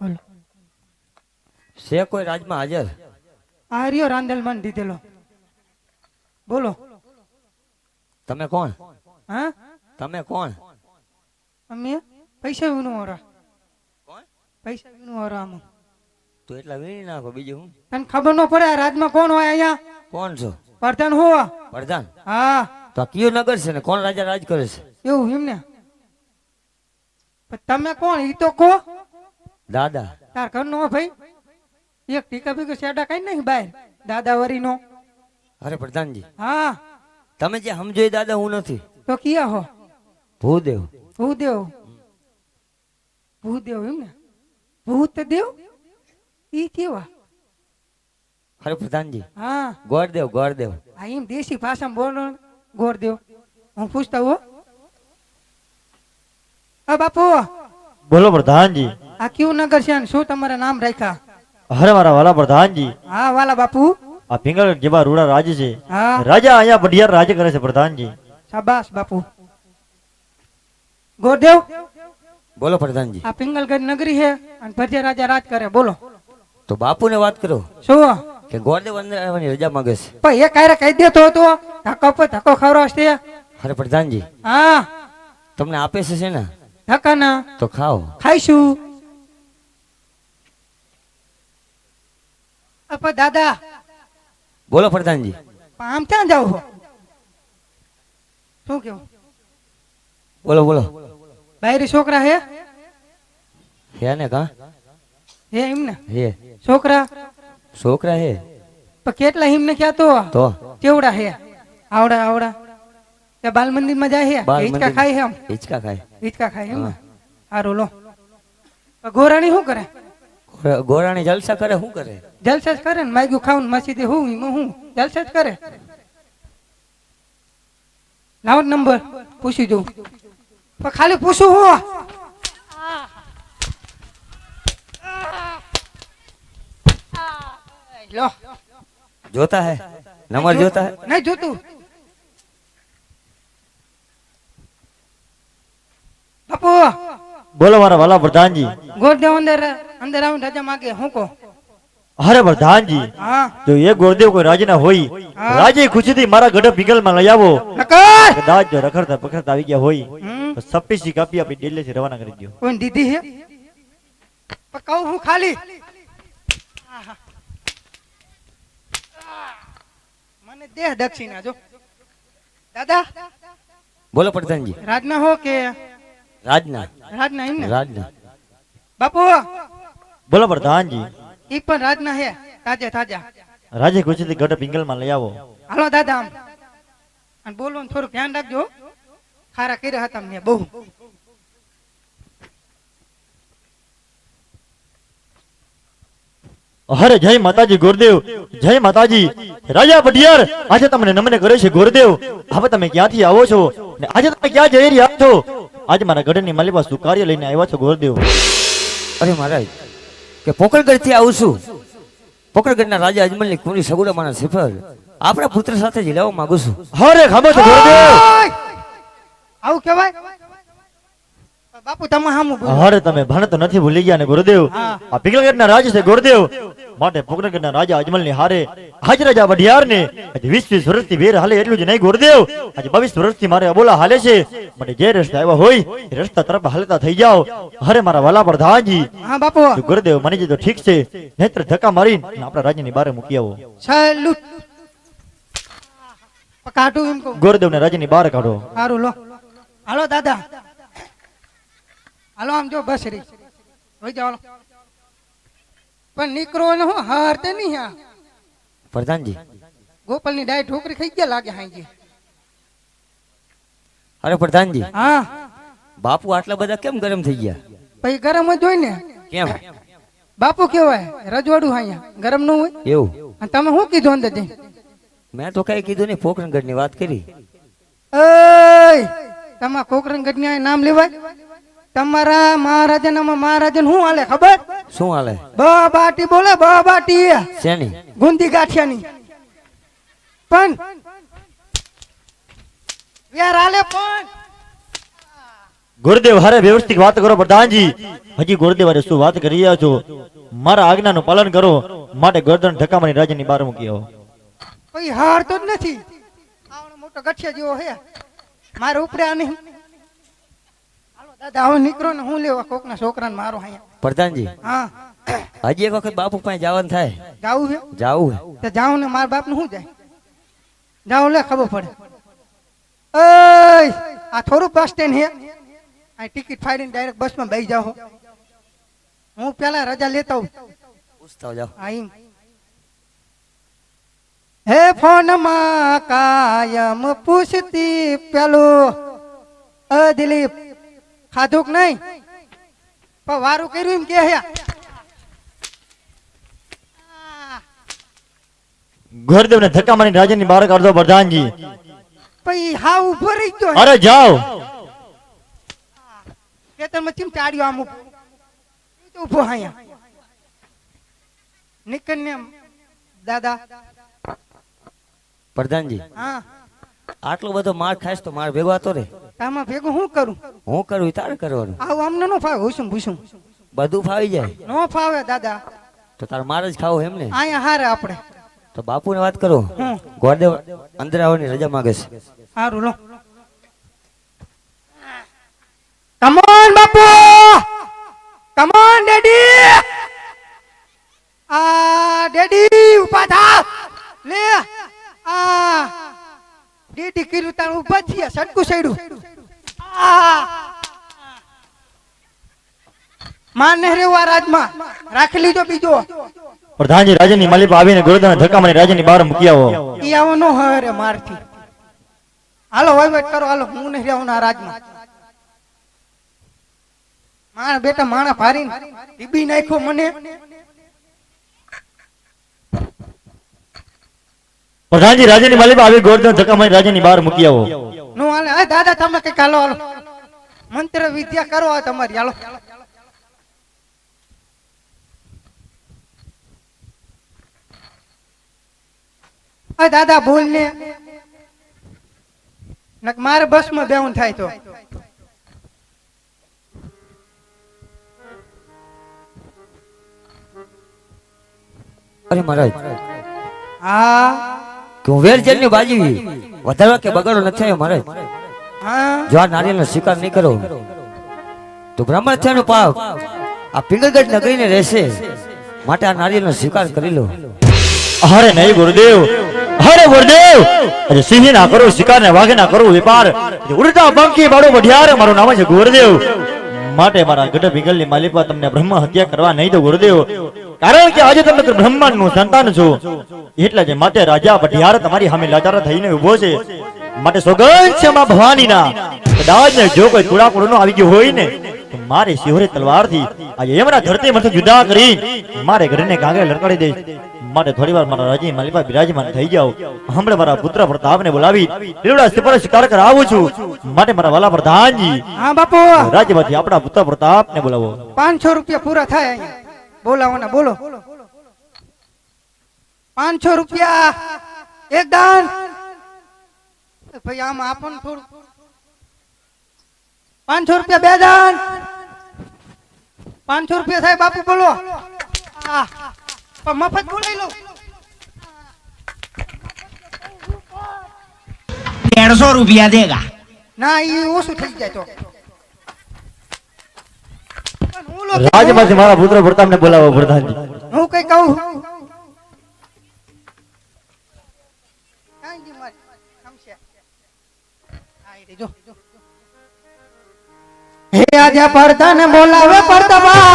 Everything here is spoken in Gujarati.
બોલો. છે કોઈ રાજમાં હાજર? આ રહ્યો રાંદલમાન દીધેલો. બોલો. તમે કોણ? હા? તમે કોણ? અમે? પૈસા વિનું ઓરા. કોણ? પૈસા વિનું ઓરા આમાં તો એટલા વીણી નાખો બીજું હું? તને ખબર ન પડે આ રાજમાં કોણ હોય અહીંયા? કોણ છો? પ્રધાન હોવા પ્રધાન? હા. તો કયો કયું નગર છે ને? કોણ રાજા રાજ કરે છે? એવું એમ ને તમે કોણ? ઈ તો કો દાદા. તાર ઘરનો હો ભાઈ. એક ટીકા બીકો શેડા કઈ નહીં બહાર દાદાવરી નો અરે પ્રધાનજી. હા. તમે જે સમજો એ દાદા હું નથી. તો કિયા હો? ભૂદેવ. ભૂદેવ. ભૂદેવ એમ ને? ભૂત દેવ ઈ કેવા અરે પ્રધાનજી. હા. ગોરદેવ ગોરદેવ. આ એમ દેશી ભાષામાં બોલો ને, ગોરદેવ. હું પૂછતા હો આ બાપુ. બોલો પ્રધાનજી. આ કયું નગર છે ને શું તમારા નામ રાખ્યા? હરે મારા વાલા પ્રધાનજી. હા વાલા બાપુ. આ પિંગળ જેવા રૂડા રાજ છે. રાજા અહીંયા બઢિયાર રાજ કરે છે પ્રધાનજી. શાબાશ બાપુ. ગોરદેવ. બોલો પ્રધાનજી. આ પિંગલગઢ નગરી છે અને ભજે રાજા રાજ કરે. બોલો. તો બાપુને વાત કરો. શું? કે ગોરદેવ અંદર આવવાની રજા માંગે છે. પણ એ કાયરે કહી દેતો હતો. ધક્કો પર ધક્કો ખવડાવશે અરે પ્રધાનજી. હા. તમને આપે છે છે ને ધક્કા ના તો ખાઓ. ખાઈશું. અપ દાદા. બોલો પ્રધાનજી. પણ આમ ક્યાં જાવ શું કેવું બોલો બોલો. બાયરી છોકરા હે? હે ને કા? હે એમને? હે. છોકરા? છોકરા હે. પણ કેટલા હિમને ક્યાં તો? તો? કેવડા હે? આવડા આવડા. તે બાલ મંદિરમાં જાય હે? હિચકા. ખાય હે હિંચકા ખાય. હિચકા ખાય એમ? હારું લો. ગોરાણી શું કરે? ગોરાણી જલસા કરે શું કરે? જલસા જ કરે ને માગ્યું ખાવું મસીદે હું એમાં હું? જલસા જ કરે. લાવો નંબર પૂછી દઉં પણ ખાલી પૂછું હું? લો. જોતા હે? નંબર જોતા હે? નહીં જોતું. બાપુ. બોલો મારા વાલા પ્રધાનજી ગોરદેવ અંદર અંદર આવીને રજા માગે હું કહો હરે પ્રધાનજી હા જો એ ગોરદેવ કોઈ રાજા હોય હા. રાજી ખુશીથી મારા ગઢ પિંગલમાં લઈ આવો નકર કદાચ જો રખડતા પખડતા આવી ગયા હોય હમ તો સપ્પીસી કાપી આપી ડેલે થી રવાના કરી દો કોઈ દીધી હે પણ કહું હું ખાલી આહા. મને દેહ દક્ષિણા જો દાદા બોલો પ્રધાનજી રાજના હો કે રાજના રાજના એમ ને રાજના બાપુ! બોલો પ્રધાનજી ઈ પણ રાજના હે તાજા તાજા. રાજે ગુજરાતી ગઢ પિંગલમાં લઈ આવો. હાલો દાદા આમ. અને બોલો થોડું ધ્યાન રાખજો. ખારા કર્યા હતા મેં બહુ. હરે જય માતાજી ગુરુદેવ. જય માતાજી. રાજા બઢિયાર આજે તમને નમને કરે છે ગુરુદેવ. હવે તમે ક્યાંથી આવો છો? ને આજે તમે ક્યાં જઈ રહ્યા છો? આજે મારા ગઢની માલિકા પાસે કાર્ય લઈને આવ્યા છો ગુરુદેવ. અરે મહારાજ કે પોકરગઢથી આવું છું. પોકરગઢના રાજા અજમલની કુંડી સગુડામાના સિફર આપણા પુત્ર સાથે જ લેવા માંગુ છું. હરે ખબર છો આવું કહેવાય? બાપુ તમે હામું બોલો હરે તમે ભણ તો નથી ભૂલી ગયા ને ગુરુદેવ. આ પિંગલગઢના રાજ છે ગુરુદેવ. માટે પોકરગઢના રાજા અજમલની હારે હાજ રાજા બઢિયાર ને આજે વીસ વીસ વર્ષથી વેર હાલે એટલું જ નહીં ગુરુદેવ. આજે બાવીસ વર્ષથી મારે અબોલા હાલે છે. મને જે રસ્તા આવ્યા હોય એ રસ્તા તરફ હાલતા થઈ જાઓ. અરે મારા વાલા પ્રધાનજી હા બાપુ. ગુરુદેવ મને જે તો ઠીક છે. નેત્ર ધક્કા મારી આપણા રાજ્યની બારે મૂકી આવો. ગુરુદેવ કાઢું કહું. રાજ્યની બહાર કાઢો. સારું લો. હાલો દાદા. હાલો આમ જો બસ રહી હોય જાવ પણ નીકળો ને હું હારતે નહીં હા પ્રધાનજી. ગોપાલની ડાય ઠોકરી ખાઈ ગયા લાગે હાંજી. અરે પ્રધાનજી. હા. બાપુ આટલા બધા કેમ ગરમ થઈ ગયા? પછી ગરમ જ હોય ને. કેમ? બાપુ કેવાય રજવાડું અહીંયા ગરમનું હોય. એવું? અને તમે શું કીધું અંદર જઈ મેં તો કઈ કીધું નહીં પોકરણગઢની વાત કરી. તમે તમારા કોકરંગઢની નામ લેવાય? તમારા મહારાજા મહારાજા શું હાલે ખબર? શું હાલે? બ બાટી બોલે બ બાટી. શેની? ગુંદી ગાંઠિયાની. પણ યાર હાલે પણ. ગુરુદેવ હારે વ્યવસ્થિત વાત કરો પ્રધાનજી. હજી ગુરુદેવ હારે શું વાત કરી રહ્યા છો? મારા આજ્ઞાનું પાલન કરો માટે ગરદન ઢકામણી રાજાની બહાર મૂકી આવો. કોઈ હાર તો જ નથી. મોટો ગઠિયા જેવો હે મારે નહીં હાલો દાદા હવે નીકળો ને હું લેવા કોકના છોકરાને મારો અહીંયા. પ્રધાનજી હા. હજી એક વખત બાપુ પાસે જવાનું થાય. જાવું છે? જાવું તો જાઉં ને મારા બાપને શું જાય? જાઉં લે ખબર પડે. ઓય આ થોડું બસ સ્ટેન્ડ હે આ ટિકિટ ફાડીને ડાયરેક્ટ બસમાં બેસી જાઓ. હું પેલા રજા લેતા હોઉં પૂછતા જાઓ. આ ઈમ. હે ફોનમાં કાયમ પૂછતી પેલું અ દિલીપ. ખાધું કે નહીં. પણ વારું કર્યું એમ કે ગોરદેવ ને ધક્કા મારી રાજા ની બહાર કાઢો પ્રધાનજી. પછી હા ઊભો રહી ગયો અરે જાઓ. ખેતરમાં ચીમ ચાડ્યો આમ ઊભો અહીંયા. નીકળ ને દાદા. પ્રધાનજી. હા. આટલો બધો માર ખાઈશ તો માર ભેગો આતો રે. તામાં ભેગું શું કરું? હું કરું તારે કરવાનું. આવું અમને નો ફાવે હુસુમ ભૂસુમ બધું ફાવી જાય. નો ફાવે દાદા. તો તાર માર જ ખાવું એમ ને? અહીંયા હારે આપણે. તો બાપુને વાત કરો. ગોરદેવ અંદર આવવાની રજા માંગે છે. સારું લો. કમોન બાપુ! કમોન ડેડી આ ડેડી ઊભા થાવ લે આ ડેડી કીધું તાર ઊભા થયા સટકું સડ્યું માન ને આ રાજમાં. રાખી લીધો બીજો. પ્રધાનજી રાજાની માલિક આવીને ગુરુદેવને ધક્કામારી રાજાની બહાર મૂકી આવો. ઈ આવો નો હરે મારથી. હાલો વહીવટ કરો હાલો હું નહીં રહેવું આ રાજમાં. માણ બેટા માણા ભારીને ટીબી નાખ્યો મને. પ્રધાનજી રાજાની માલિક આવી ગોળનો ધક્કા મારી રાજાની બહાર મૂકી આવો. નો હાલે આ દાદા તમે કંઈક કાલો હાલો. મંત્ર વિદ્યા કરો આ તમારી હાલો. આ દાદા ભૂલ ને નક મારે બસમાં બેહું થાય તો. અરે મહારાજ. હા? કે હું જેલની બાજી. વધારવા કે બગાડો નથી મહારાજ જો આ નારિયેળનો સ્વીકાર નહીં કરો તો બ્રાહ્મણ થયાનો પાપ આ પિંગલગઢ નગરીને રહેશે. માટે આ નારિયેળનો સ્વીકાર કરી લો. અરે નહીં ગુરુદેવ. અરે ગુરુદેવ. અરે સિંહ ના કરો શિકાર ને વાઘ ના કરો વેપાર. ઉડતા બંકી બાળો વઢિયાર મારું નામ છે ગુરુદેવ. માટે મારા ગઢ વિગલની માલિકા તમને બ્રહ્મ હત્યા કરવા નહીં તો ગુરુદેવ. કારણ કે આજે તમે બ્રહ્માંડનું સંતાન છો. એટલે જે માટે રાજા વઢિયાર તમારી સામે લાચાર થઈને ઊભો છે. માટે સોગંદ છે માં ભવાનીના. કદાચ જો કોઈ કુડાકુડ આવી ગયો હોય ને મારે શિવરે તલવારથી આજે એમના ધરતી માંથી જુદા કરી મારે ઘરને કાંગરે લડકાડી દઈશ માટે થોડી વાર મારા રાજી માલિકા બિરાજમાન થઈ જાઓ. હમણાં મારા પુત્ર પ્રતાપને બોલાવી લીવડા સિપર શિકાર કરાવું છું. માટે મારા વાલા પ્રધાનજી હા બાપુ. રાજ્યમાંથી આપણા પુત્ર પ્રતાપને બોલાવો. પાંચસો રૂપિયા પૂરા થાય બોલાવાના બોલો. પાંચસો રૂપિયા એક દાન. ભાઈ આમ આપો ને થોડું. પાંચસો રૂપિયા બે દાન. પાંચસો રૂપિયા સાહેબ આપું બોલો. મફત બોલાવી લઉં? દેડસો રૂપિયા દેગા. ના એ ઓછું થઈ જાય તો. રાજ્યમાંથી મારા પુત્ર પ્રતાપને બોલાવો પ્રધાનજી. હું કઈ કહું. હા, આજે પડતા ને બોલાવે પડતા બા